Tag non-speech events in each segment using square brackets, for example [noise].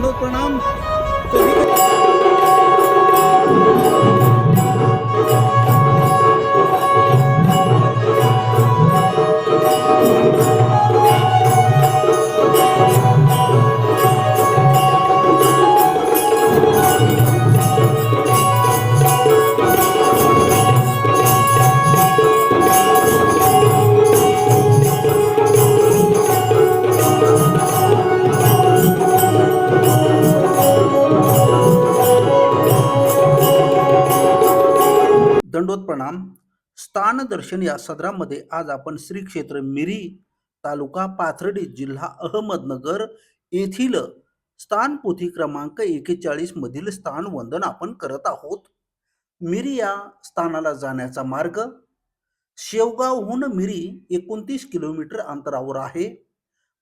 दंडोत प्रणाम दंडोत प्रणाम स्थानदर्शन या सदरामध्ये आज आपण श्री क्षेत्र मिरी तालुका पाथर्डी जिल्हा अहमदनगर येथील स्थान पोथी क्रमांक एकेचाळीस मधील स्थान वंदन आपण करत आहोत. मिरी या स्थानाला जाण्याचा मार्ग शेवगावहून मिरी एकोणतीस किलोमीटर अंतरावर आहे.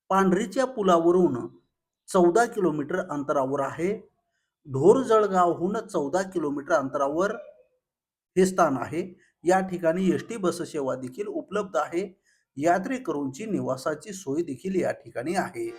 पांढरीच्या पुलावरून चौदा किलोमीटर अंतरावर आहे. ढोरजळगावहून चौदा किलोमीटर अंतरावर हे स्थान आहे. या ठिकाणी एस टी बस सेवा देखील उपलब्ध आहे. यात्रेकरूंची निवासाची सोय देखील या ठिकाणी आहे.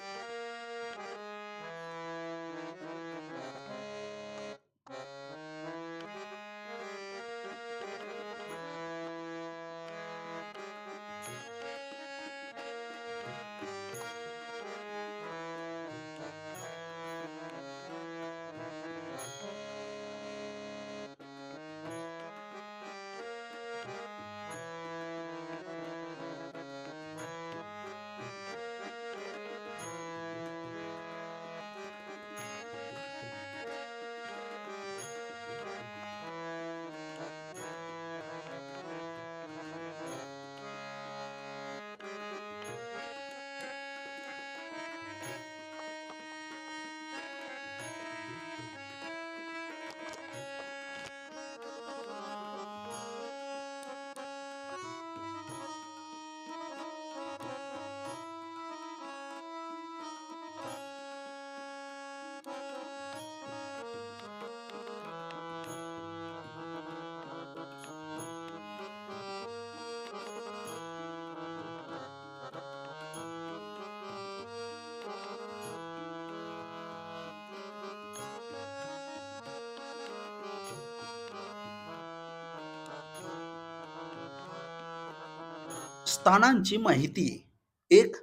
स्थानांची माहिती. एक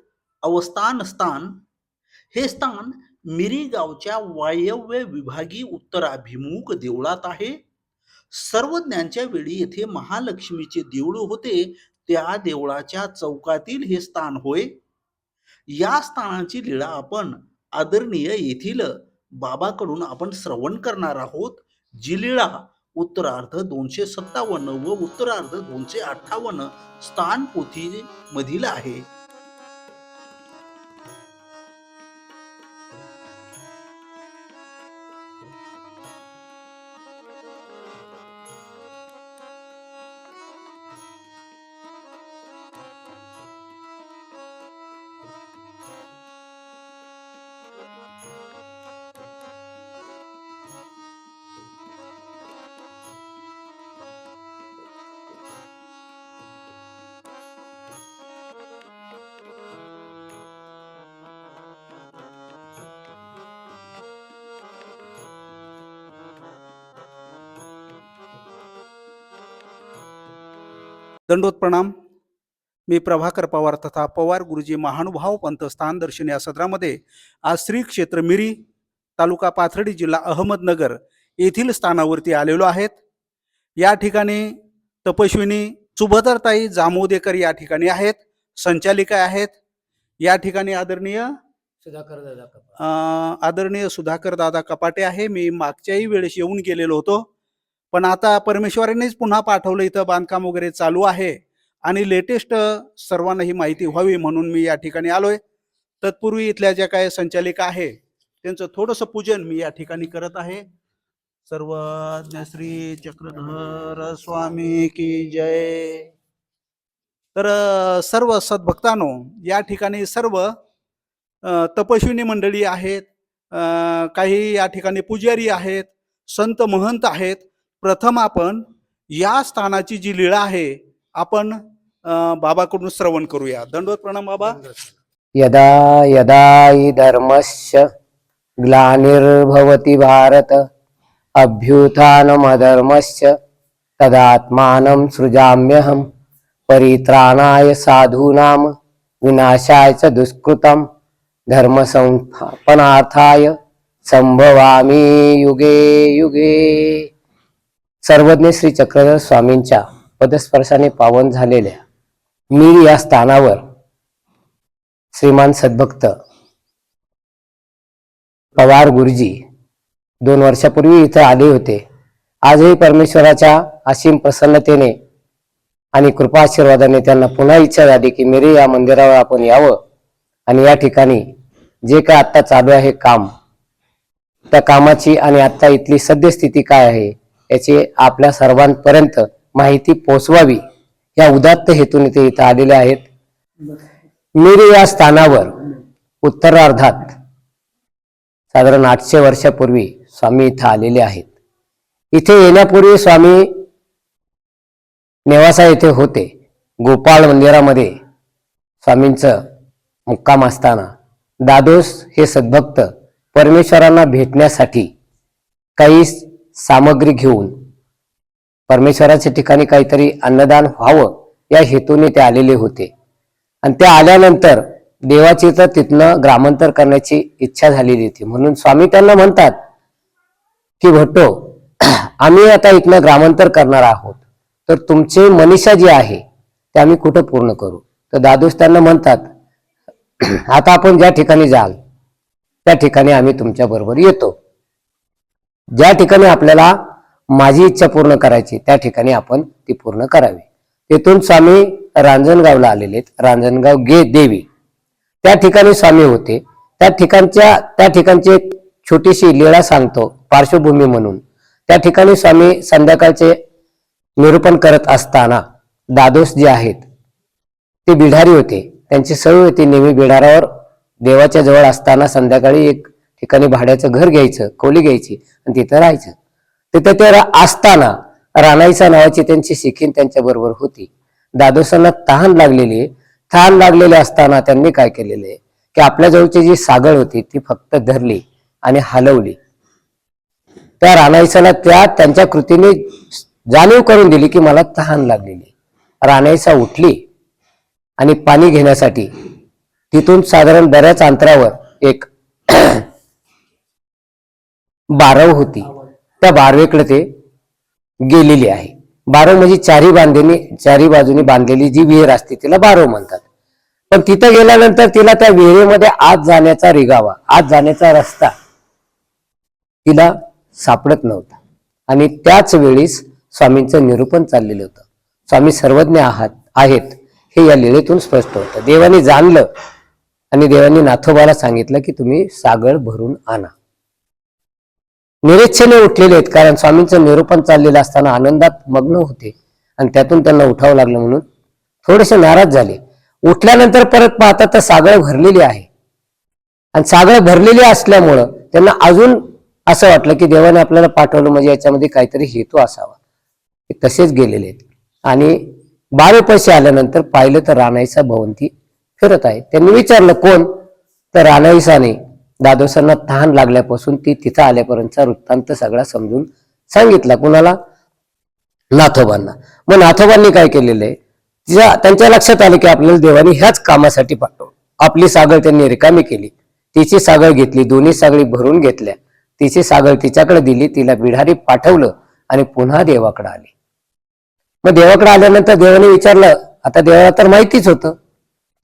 अवस्थान स्थान. हे स्थान मिरी गावच्या वायव्य विभागी उत्तराभिमुख देवळात आहे. सर्वज्ञांच्या वेळी येथे महालक्ष्मीचे देऊळ होते. त्या देवळाच्या चौकातील हे स्थान होय. या स्थानाची लीळा आपण आदरणीय येथील बाबाकडून आपण श्रवण करणार आहोत. जी लीळा उत्तरार्ध दोनशे सत्तावन्न व उत्तरार्ध दोनशे अठ्ठावन्न स्थान पोथी मधील आहे. दंडोत प्रणाम मी प्रभाकर पवार तथा पवार गुरुजी महानुभाव पंथ स्थान दर्शन या सदरामध्ये आज श्री क्षेत्र मिरी तालुका पाथर्डी जिल्हा अहमदनगर येथील स्थानावरती आलेलो आहेत. या ठिकाणी तपस्विनी सुभद्रताई जामोदेकर या ठिकाणी आहेत. संचालिका आहेत. या ठिकाणी आदरणीय सुधाकर दादा आदरणीय सुधाकर दादा कपाटे आहे. मी मागच्याही वेळेस येऊन गेलेलो होतो. पण आता परमेश्वरांनीच पुन्हा पाठवलं इथं बांधकाम वगैरे चालू आहे. आणि लेटेस्ट सर्वांना ही माहिती व्हावी म्हणून मी या ठिकाणी आलोय. तत्पूर्वी इथल्या ज्या काही संचालिका आहे त्यांचं थोडंसं पूजन मी या ठिकाणी करत आहे. सर्व श्री चक्रधर स्वामी की जय. तर सर्व सद्भक्तांनो या ठिकाणी सर्व तपस्विनी मंडळी आहेत काही या ठिकाणी पुजारी आहेत संत महंत आहेत प्रथम आपण या स्थानाची जी लीळा आहे आपण बाबाकडून श्रवण करूया. दंडवत प्रणाम बाबा. यदा यदा हि धर्मस्य ग्लानिर्भवति भारत अभ्युत्थानमधर्मश्च तदात्मानं सृजाम्यहं परित्राणाय साधूनां विनाशाय च दुष्कृतं धर्मसंस्थापनार्थाय संभवामी युगे युगे। सर्वज्ञ श्री चक्रधर स्वामींच्या पदस्पर्शाने पावन झालेल्या मीर या स्थानावर श्रीमान सद्भक्त पवार गुरुजी दोन वर्षापूर्वी इथं आले होते. आजही परमेश्वराच्या असीम प्रसन्नतेने आणि कृपा आशीर्वादाने त्यांना पुन्हा इच्छा झाली की मेरे या मंदिरावर आपण यावं आणि या ठिकाणी जे काय आत्ता चालू आहे काम त्या कामाची आणि आत्ता इथली सद्यस्थिती काय आहे याची आपल्या सर्वांपर्यंत माहिती पोचवावी या उदात्त हेतूने ते इथं आलेले आहेत. मिरी या स्थानावर उत्तरार्धात साधारण आठशे वर्षापूर्वी स्वामी इथं आलेले आहेत. इथे येण्यापूर्वी स्वामी नेवासा येथे होते. गोपाळ मंदिरामध्ये स्वामींचं मुक्काम असताना दादोस हे सद्भक्त परमेश्वरांना भेटण्यासाठी काही सामग्री घेऊन परमेश्वराच्या ठिकाणी काहीतरी अन्नदान व्हावं या हेतूने ते आलेले होते. आणि ते आल्यानंतर देवाची तर तिथनं ग्रामांतर करण्याची इच्छा झालेली होती. म्हणून स्वामी त्यांना म्हणतात की भट्टो आम्ही आता इथनं ग्रामांतर करणार आहोत. तर तुमचे मनीषा जी आहे ते आम्ही कुठं पूर्ण करू? तर दादूस त्यांना म्हणतात आता आपण ज्या ठिकाणी जाल त्या ठिकाणी आम्ही तुमच्या बरोबर येतो. ज्या ठिकाणी आपल्याला माझी इच्छा पूर्ण करायची त्या ठिकाणी आपण ती पूर्ण करावी. तिथून स्वामी रांजणगावला आलेले आहेत. रांजणगाव गे देवी. त्या ठिकाणी स्वामी होते. त्या ठिकाणच्या त्या ठिकाणची एक छोटीशी लीळा सांगतो पार्श्वभूमी म्हणून. त्या ठिकाणी स्वामी संध्याकाळचे निरूपण करत असताना दादोस जे आहेत ते बिढारी होते. त्यांची सवय होती नेहमी बिढारावर देवाच्या जवळ असताना संध्याकाळी एक ठिकाणी भाड्याचं घर घ्यायचं खोली घ्यायची आणि तिथं राहायचं. तिथे ते असताना राणाईचा नावाची त्यांची शिखीन त्यांच्या बरोबर होती. दादोसांना तहान लागलेली तहान लागलेली असताना त्यांनी काय केलेले की आपल्याजवळची जी सागळ होती ती फक्त धरली आणि हलवली. त्या राणाईसाला त्या त्यांच्या कृतीने जाणीव करून दिली की मला तहान लागलेली राणाईसा उठली आणि पाणी घेण्यासाठी तिथून साधारण बऱ्याच अंतरावर एक बारव होती. त्या बारवेकडे ते गेलेली आहे. बारव म्हणजे चारी बांधणी चारी बाजूनी बांधलेली जी विहीर असते तिला बारव म्हणतात. पण तिथं गेल्यानंतर तिला त्या विहिरीमध्ये आत जाण्याचा रिगावा आत जाण्याचा रस्ता तिला सापडत नव्हता. आणि त्याच वेळीस स्वामींचं निरूपण चाललेलं होतं. स्वामी सर्वज्ञ आहात आहेत हे या लिळेतून स्पष्ट होतं. देवाने जाणलं आणि देवाने नाथोबाला सांगितलं की तुम्ही सागळ भरून आणा. निरेच्छेने उठलेले आहेत कारण स्वामींचं निरूपण चाललेलं असताना आनंदात मग्न होते आणि त्यातून त्यांना उठावं लागलं म्हणून थोडेसे नाराज झाले. उठल्यानंतर परत पाहता तर सागळ भरलेली आहे. आणि सागळ भरलेली असल्यामुळं त्यांना अजून असं वाटलं की देवाने आपल्याला पाठवलं म्हणजे याच्यामध्ये काहीतरी हेतू असावा. ते तसेच गेलेले आहेत. आणि बारे पैसे आल्यानंतर पाहिलं तर राणाईचा भवंती फिरत आहे. त्यांनी विचारलं कोण? तर राणाईसाने दादोसांना तहान लागल्यापासून ती तिथं आल्यापर्यंतचा वृत्तांत सगळा समजून सांगितला कुणाला? नाथोबांना. मग नाथोबांनी काय केलेलं आहे तिच्या त्यांच्या लक्षात आलं की आपल्याला देवाने ह्याच कामासाठी पाठव आपली सागळ त्यांनी रिकामी केली. तिची सागळ घेतली दोन्ही सागळी भरून घेतल्या. तिची सागळ तिच्याकडे दिली तिला बिढारी पाठवलं आणि पुन्हा देवाकडे आली. मग देवाकडे आल्यानंतर देवाने विचारलं आता देवाला तर माहितीच होतं.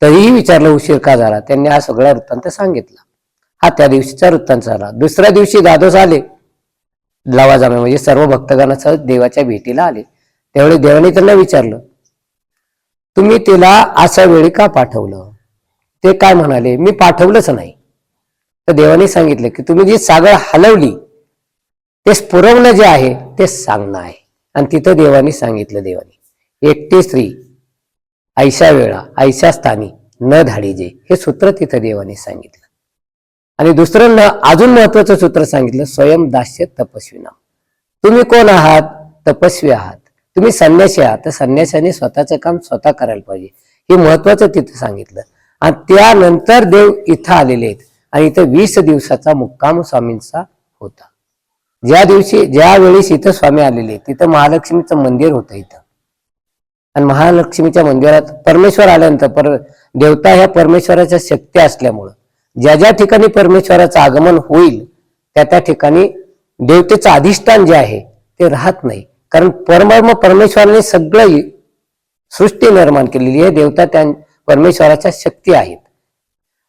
तरीही विचारलं उशीर का झाला? त्यांनी हा सगळा वृत्तांत सांगितला. हा त्या दिवशीचा वृत्तांत झाला. दुसऱ्या दिवशी दादोस आले. लवाजामे म्हणजे सर्व भक्तगणासह देवाच्या भेटीला आले. त्यावेळी देवाने त्यांना विचारलं तुम्ही तिला अशा वेळी का पाठवलं? ते काय म्हणाले मी पाठवलंच नाही. तर देवाने सांगितलं की तुम्ही जी सागर हलवली ते स्फुरवणं जे आहे ते सांगणं आहे. आणि तिथं देवाने सांगितलं देवाने एकटी स्त्री ऐशा वेळा ऐशा स्थानी न धाडीजे हे सूत्र तिथं देवाने सांगितलं. आणि दुसरं अजून महत्वाचं सूत्र सांगितलं स्वयं दास्य तपस्विना तुम्ही कोण आहात? तपस्वी आहात. तुम्ही संन्यासी आहात. तर संन्यासाने स्वतःचं काम स्वतः करायला पाहिजे. हे महत्वाचं तिथं सांगितलं. आणि त्यानंतर देव इथं आलेले आहेत. आणि इथं वीस दिवसाचा मुक्काम स्वामींचा होता. ज्या दिवशी ज्या वेळेस इथं स्वामी आलेले तिथं महालक्ष्मीचं मंदिर होतं इथं. आणि महालक्ष्मीच्या मंदिरात परमेश्वर आल्यानंतर पर देवता ह्या परमेश्वराच्या शक्ती असल्यामुळं ज्या ज्या ठिकाणी परमेश्वराचं आगमन होईल त्या त्या ठिकाणी देवतेचं अधिष्ठान जे आहे ते राहत नाही. कारण परम परमेश्वराने सगळं सृष्टी निर्माण केलेली आहे देवता त्या परमेश्वराच्या शक्ती आहेत.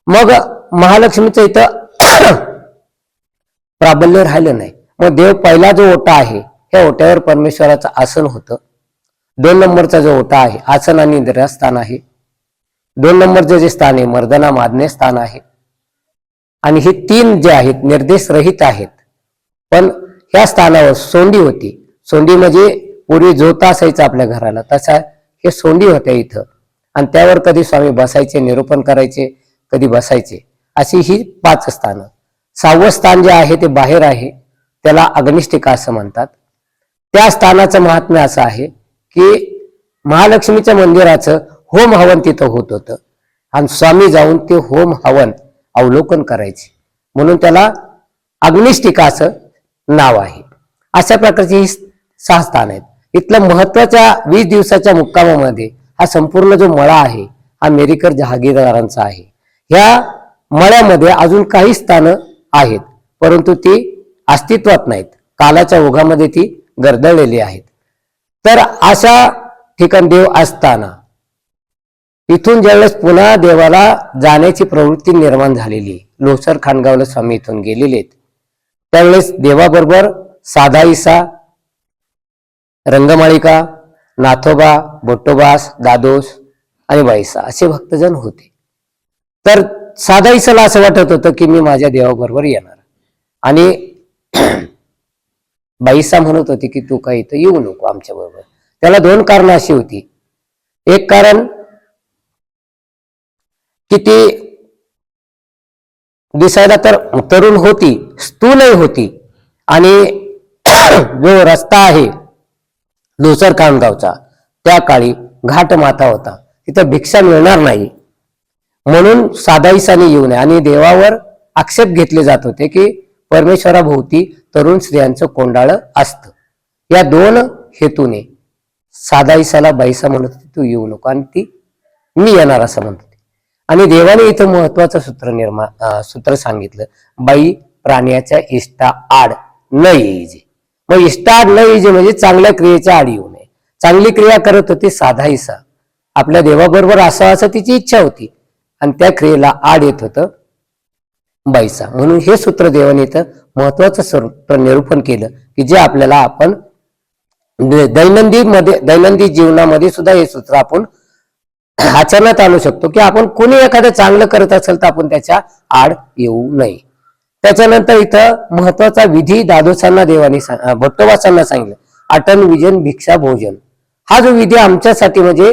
मग महालक्ष्मीचं इथं [clears throat] प्राबल्य राहिलं नाही. मग देव पहिला जो ओटा आहे त्या ओट्यावर परमेश्वराचं आसन होतं. दोन नंबरचा जो ओटा आहे आसन आणि निद्रास्थान आहे. दोन नंबरचं जे स्थान आहे मर्दना मादने स्थान आहे. आणि हे तीन जे आहेत निर्देश रहित आहेत. पण ह्या स्थानावर सोंडी होती. सोंडी म्हणजे पूर्वी जोता असायचा आपल्या घराला तसा हे सोंडी होत्या इथं. आणि त्यावर कधी स्वामी बसायचे निरूपण करायचे कधी बसायचे अशी ही पाच स्थानं. सहावं स्थान जे आहे ते बाहेर आहे त्याला अग्निष्टिका असं म्हणतात. त्या स्थानाचं महात्म्य असं आहे की महालक्ष्मीच्या मंदिराचं होम हवन तिथं होत होतं. आणि स्वामी जाऊन ते होम हवन अवलोकन करायचे. म्हणून त्याला अग्निष्टिका असं नाव आहे. अशा प्रकारची ही सहा स्थान आहेत. इथलं महत्त्वाच्या वीस दिवसाच्या मुक्कामामध्ये हा संपूर्ण जो मळा आहे हा मेरीकर जहागीरदारांचा आहे. ह्या मळ्यामध्ये अजून काही स्थानं आहेत परंतु ती अस्तित्वात नाहीत. कालाच्या ओघामध्ये ती गर्दळलेली आहेत. तर अशा ठिकाण देव असताना इथून ज्यावेळेस पुन्हा देवाला जाण्याची प्रवृत्ती निर्माण झालेली आहे, लोसर खानगावला स्वामी इथून गेलेले आहेत त्यावेळेस देवाबरोबर साधा इसा रंगमाळिका नाथोबा बोट्टोबास दादोस आणि बाईसा असे भक्तजन होते. तर साधा इसाला असं वाटत होतं की मी माझ्या देवाबरोबर येणार. आणि [clears throat] बाईसा म्हणत होती की तू काही इथं येऊ नको आमच्या बरोबर त्याला दोन कारणं अशी होती. एक कारण की ती दिसायला तर तरुण होती स्थूलही होती आणि [clears throat] जो रस्ता आहे लोसर कामगावचा त्या काळी घाट माथा होता. तिथं भिक्षा मिळणार नाही. म्हणून साधाईसाने येऊ नये. आणि देवावर आक्षेप घेतले जात होते की परमेश्वराभोवती तरुण स्त्रियांचं कोंडाळ असतं. या दोन हेतूने साधाईसाला बाईसा म्हणत होती तू येऊ नको आणि ती मी येणार असं म्हणत आणि देवाने इथं महत्वाचं सूत्र निर्माण सूत्र सांगितलं. बाई प्राण्याच्या इष्टा आड न येईजे. मग इष्टा आड न येईजे म्हणजे चांगल्या क्रियेच्या आड येऊ नये. चांगली क्रिया करत होती साधाईसा आपल्या देवाबरोबर असावं असं तिची इच्छा होती. आणि त्या क्रियेला आड येत होतं बाईसा म्हणून हे सूत्र देवाने इथं महत्वाचं सूत्र निरूपण केलं की जे आपल्याला आपण दैनंदिनमध्ये दैनंदिन जीवनामध्ये सुद्धा हे सूत्र आपण आचरणात आणू शकतो की आपण कोणी एखादं चांगलं करत असेल तर आपण त्याच्या आड येऊ नये. त्याच्यानंतर इथं महत्त्वाचा विधी दादोसांना देवाने भट्टवासांना भट्टोबासांना सांगितलं. अटन विजन भिक्षा भोजन. हा जो विधी आमच्यासाठी म्हणजे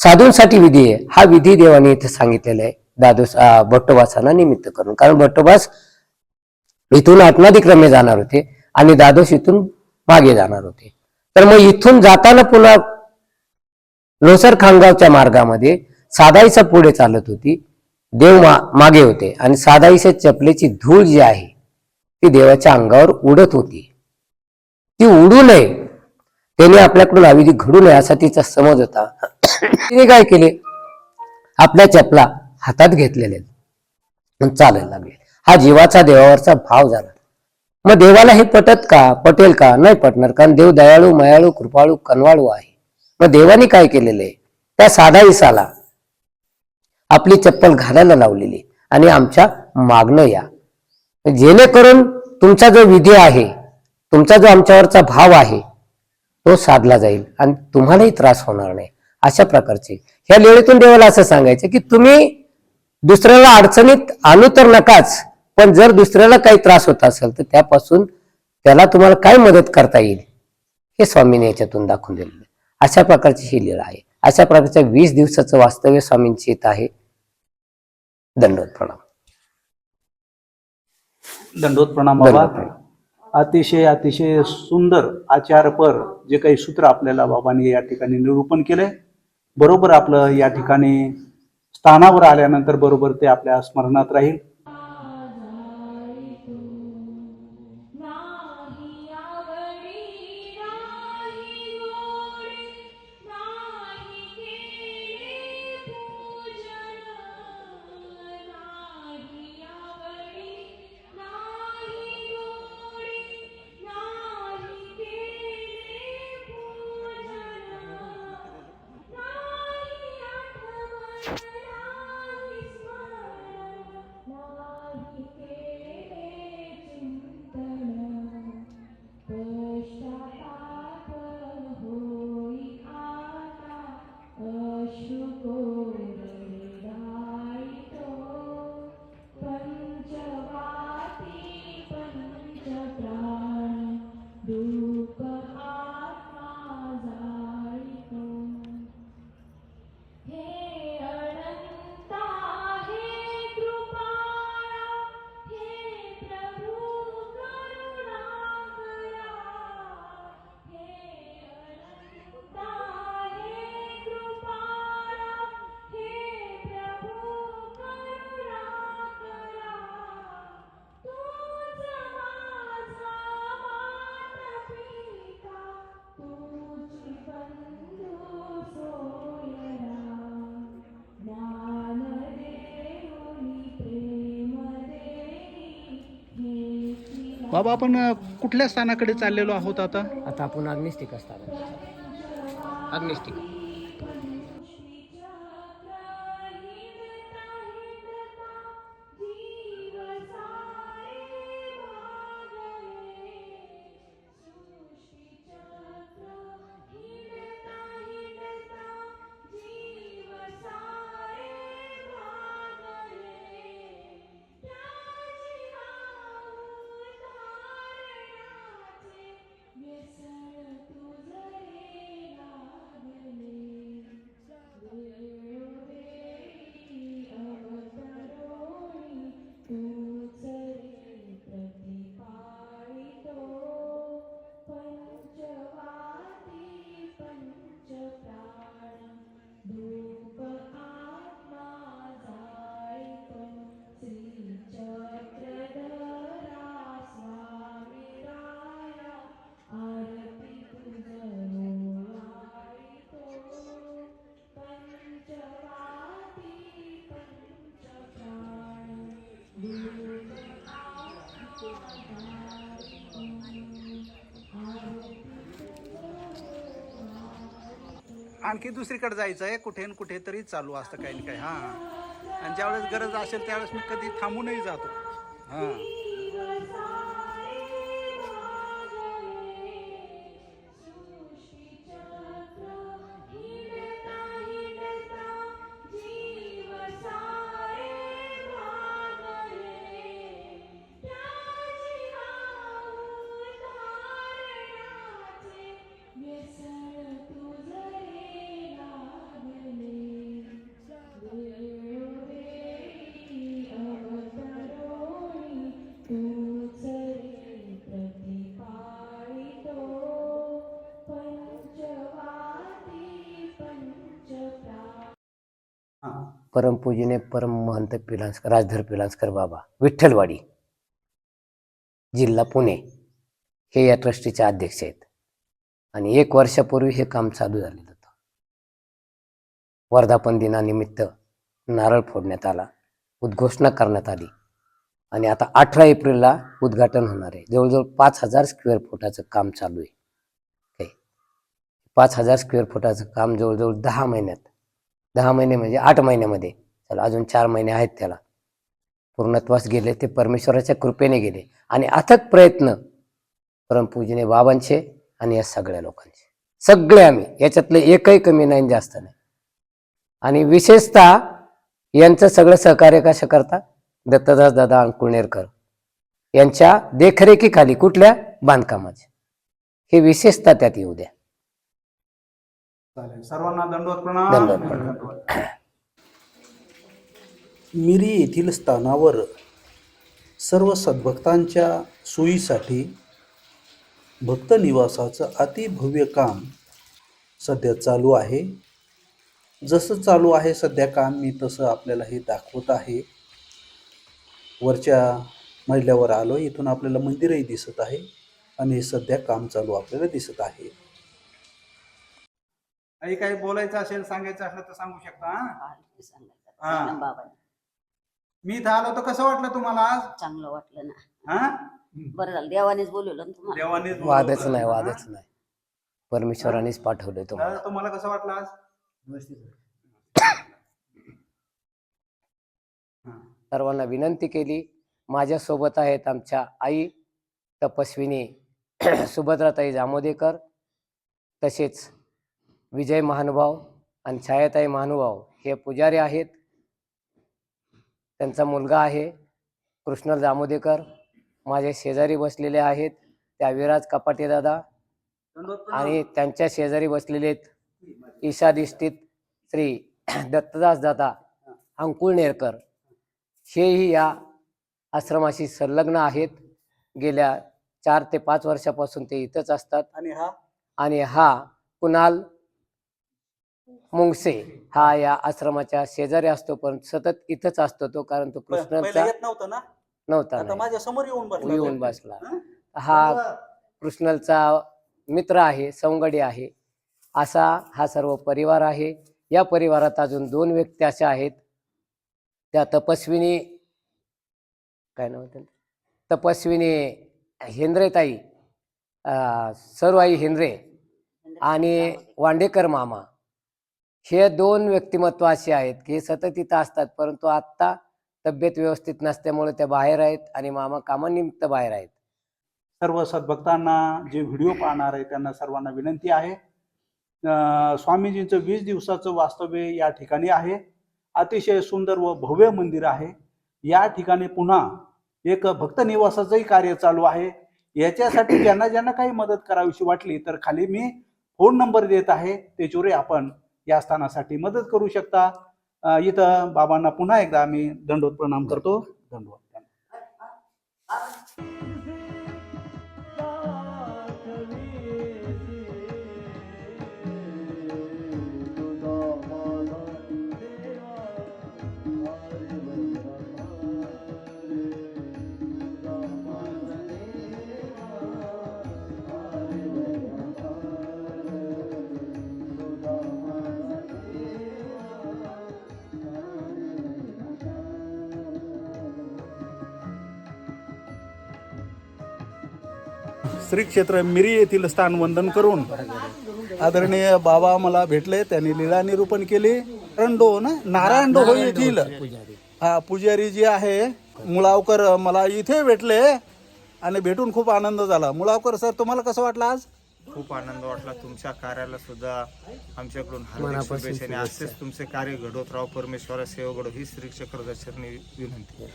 साधूंसाठी विधी आहे हा विधी देवाने इथे सांगितलेला आहे दादोस भट्टवासांना भट्टोबासांना निमित्त करून. कारण भट्टोबास इथून आत्माधिक्रमे जाणार होते आणि दादोस इथून मागे जाणार होते. तर मग इथून जाताना पुन्हा लोसर खानगावच्या मार्गामध्ये साधाईचा पुढे चालत होती. देव मा, मागे होते आणि साधाईच्या चपलेची धूळ जी आहे ती देवाच्या अंगावर उडत होती. ती उडू नये. त्याने आपल्याकडून अविधी घडू नये असा तिचा समज होता. तिने काय केले? आपल्या चपला हातात घेतलेले. चालायला लागले. हा जीवाचा देवावरचा भाव झाला. मग देवाला हे पटत का? पटेल का? नाही पटणार कारण देव दयाळू मयाळू कृपाळू कनवाळू आहे. मग देवाने काय केलेलं? आहे त्या साधा इसाला आपली चप्पल घालायला लावलेली आणि आमच्या मागणं या. जेणेकरून तुमचा जो विधी आहे तुमचा जो आमच्यावरचा भाव आहे तो साधला जाईल आणि तुम्हालाही त्रास होणार नाही. अशा प्रकारचे. ह्या लेळीतून देवाला असं सांगायचं की तुम्ही दुसऱ्याला अडचणीत आणू तर नकाच पण जर दुसऱ्याला काही त्रास होत असेल तर त्यापासून त्याला तुम्हाला काय मदत करता येईल हे स्वामीने याच्यातून दाखवून दिलेलं अशा प्रकारची ही लीळा आहे. अशा प्रकारच्या वीस दिवसाचं वास्तव्य स्वामींची येत आहे. दंडवत प्रणाम. दंडोत प्रणाम बाबा. दंडवत प्रणाम. अतिशय अतिशय सुंदर आचारपर जे काही सूत्र आपल्याला बाबांनी या ठिकाणी निरूपण केले बरोबर आपलं या ठिकाणी स्थानावर आल्यानंतर बरोबर ते आपल्या स्मरणात राहील. बाबा आपण कुठल्या स्थानाकडे चाललेलो आहोत आता? आता आपण अग्निस्टिक असतात अग्निस्टिक आणखी दुसरीकडे जायचं आहे कुठे ना कुठे तरी चालू असतं काही ना काही. हां. आणि ज्यावेळेस गरज असेल त्यावेळेस मी कधी थांबूनही जातो. हां. परमपूजीने परम महंत पिलांसकर राजधर पिलांसकर बाबा विठ्ठलवाडी जिल्हा पुणे हे या ट्रस्टीचे अध्यक्ष आहेत. आणि एक वर्षापूर्वी हे काम चालू झालेलं होतं. वर्धापन दिनानिमित्त नारळ फोडण्यात आला उद्घोषणा करण्यात आली आणि आता अठरा एप्रिलला उद्घाटन होणार आहे. जवळजवळ पाच हजार स्क्वेअर फुटाचं काम चालू आहे. पाच हजार स्क्वेअर फुटाचं काम जवळजवळ दहा महिन्यात दहा महिने म्हणजे आठ महिन्यामध्ये. चला अजून चार महिने आहेत त्याला. पूर्णत्वास गेले ते परमेश्वराच्या कृपेने गेले. आणि अथक प्रयत्न परमपूजने बाबांचे आणि या सगळ्या लोकांचे. सगळे आम्ही याच्यातले एकही कमी नाही जास्त नाही. आणि विशेषतः यांचं सगळं सहकार्य कसं करता? दत्तदास दादा अंकुळनेरकर. यांच्या देखरेखीखाली कुठल्या बांधकामाचे? हे विशेषतः त्यात येऊ द्या. चालेल. सर्वांना दंडवत दंडवत प्रणाम. मिरी येथील स्थानावर सर्व सद्भक्तांच्या सोयीसाठी भक्त निवासाचं अतिभव्य काम सध्या चालू आहे. जसं चालू आहे सध्या काम मी तसं आपल्याला हे दाखवत आहे. वरच्या मजल्यावर आलो इथून आपल्याला मंदिरही दिसत आहे आणि हे सध्या काम चालू आपल्याला दिसत आहे. काही काही बोलायचं असेल सांगायचं असलं तर सांगू शकता हा? हा. बाबा. मी इथं आलो तर कसं वाटलं तुम्हाला आज? चांगलं वाटलं ना. हा? बरं झालं देवानेच बोलवलं ना तुम्हाला? देवानेच बोलवलं. वादच नाही हा? वादच नाही. परमेश्वरानेच पाठवले तुम्हाला. दादा, तुम्हाला कसं वाटलं आज? हा. सर्वांना विनंती केली. माझ्यासोबत आहेत आमच्या आई तपस्विनी [clears throat] सुभद्राताई जामोदेकर तसेच विजय महानुभाव आणि छायाताई महानुभाव हे पुजारी आहेत. त्यांचा मुलगा आहे कृष्णल जामोदेकर माझे शेजारी बसलेले आहेत त्या विराज कपाटे दादा. आणि त्यांच्या शेजारी बसलेले ईशाधिष्ठित श्री दत्तदास दादा अंकुळनेरकर. हेही या आश्रमाशी संलग्न आहेत. गेल्या चार ते पाच वर्षापासून ते इथंच असतात. आणि हा? आणि हा कुणाल मुंगसे हा या आश्रमाच्या शेजारी असतो पण सतत इथंच असतो तो कारण तो येत नव्हतं ना? नव्हता. माझ्यासमोर येऊन बसला येऊन बसला. हा? कृष्णलचा मित्र आहे सवंगडी आहे. असा हा सर्व परिवार आहे. या परिवारात अजून दोन व्यक्ती अशा आहेत. त्या तपस्विनी काय नाव? तपस्विनी हेंद्रेताई अं, सर्वाई हेंद्रे आणि वांडेकर मामा. हे दोन व्यक्तिमत्व असे आहेत की सतत इथं असतात परंतु आत्ता तब्येत व्यवस्थित नसल्यामुळे ते बाहेर आहेत आणि मामा कामानिमित्त बाहेर आहेत. सर्व सद्भक्तांना जे व्हिडिओ पाहणार आहे त्यांना सर्वांना विनंती आहे. स्वामीजींचं वीस दिवसाचं वास्तव्य या ठिकाणी आहे. अतिशय सुंदर व भव्य मंदिर आहे. या ठिकाणी पुन्हा एक भक्त निवासाचंही कार्य चालू आहे. याच्यासाठी ज्यांना ज्यांना काही मदत करावीशी वाटली तर खाली मी फोन नंबर देत आहे. त्याच्यावरही आपण या स्थानासाठी मदत करू शकता. इथं बाबांना पुन्हा एकदा आम्ही दंडोत प्रणाम करतो. धन्यवाद. श्री क्षेत्र मिरी येथील स्थान वंदन करून आदरणीय बाबा मला भेटले त्यांनी लीला निरूपण केली. नारायणडो ना नारायणडो हो येथील. हा पुजारी जी आहे मुळावकर मला इथे भेटले आणि भेटून खूप आनंद झाला. मुळावकर सर तुम्हाला कसं वाटलं आज? खूप आनंद वाटला. तुमच्या कार्याला सुद्धा आमच्याकडून हार्दिक शुभेच्छा आणि असेच तुमचे कार्य घडवत राव परमेश्वरा सेवा घडव ही श्री चक्रदर्शनी विनंती.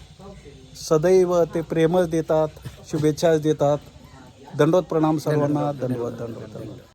सदैव ते प्रेमच देतात शुभेच्छा देतात. दंडोत प्रणाम सर्वांना. धन्यवाद. दंडोत धन्यवाद